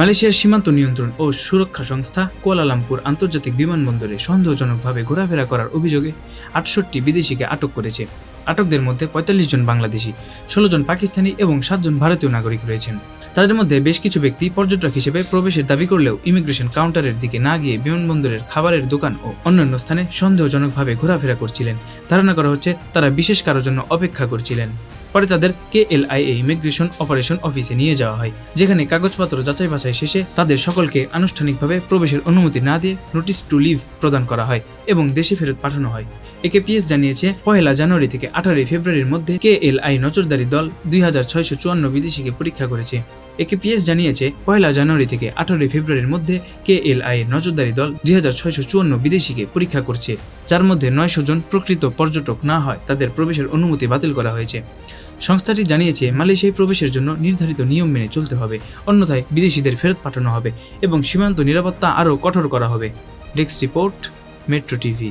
মালয়েশিয়ার সীমান্ত নিয়ন্ত্রণ ও সুরক্ষা সংস্থা কুয়ালালামপুর আন্তর্জাতিক বিমানবন্দরে সন্দেহজনকভাবে ঘোরাফেরা করার অভিযোগে আটষট্টি বিদেশিকে আটক করেছে। আটকদের মধ্যে পঁয়তাল্লিশ জন বাংলাদেশি, ষোলো জন পাকিস্তানি এবং সাতজন ভারতীয় নাগরিক রয়েছেন। তাদের মধ্যে বেশ কিছু ব্যক্তি পর্যটক হিসেবে প্রবেশের দাবি করলেও ইমিগ্রেশন কাউন্টারের দিকে না গিয়ে বিমানবন্দরের খাবারের দোকান ও অন্যান্য স্থানে সন্দেহজনকভাবে ঘোরাফেরা করছিলেন। ধারণা করা হচ্ছে তারা বিশেষ কারোর জন্য অপেক্ষা করছিলেন। পরে তাদের এ ইমিগ্রেশন অপারেশন অফিসে নিয়ে যাওয়া হয়, যেখানে কাগজপত্র যাচাই বাছাই শেষে তাদের সকলকে আনুষ্ঠানিকভাবে প্রবেশের অনুমতি না দিয়ে নোটিশ টু লিভ প্রদান করা হয় এবং দেশে ফেরত পাঠানো হয়। একেপিএস জানিয়েছে, পহেলা জানুয়ারি থেকে আঠারোই ফেব্রুয়ারির মধ্যে কে এল আই নজরদারি দল দুই হাজার ছয়শো চুয়ান্ন বিদেশিকে পরীক্ষা করেছে। একেপিএস জানিয়েছে, পয়লা জানুয়ারি থেকে আঠারোই ফেব্রুয়ারির মধ্যে কেএলআই এর নজরদারি দল দুই হাজার ছয়শো চুয়ান্ন বিদেশিকে পরীক্ষা করছে, যার মধ্যে নয়শো জন প্রকৃত পর্যটক না হয়, তাদের প্রবেশের অনুমতি বাতিল করা হয়েছে। সংস্থাটি জানিয়েছে, মালয়েশিয়ায় প্রবেশের জন্য নির্ধারিত নিয়ম মেনে চলতে হবে, অন্যথায় বিদেশিদের ফেরত পাঠানো হবে এবং সীমান্ত নিরাপত্তা আরও কঠোর করা হবে। Desk report, metro TV.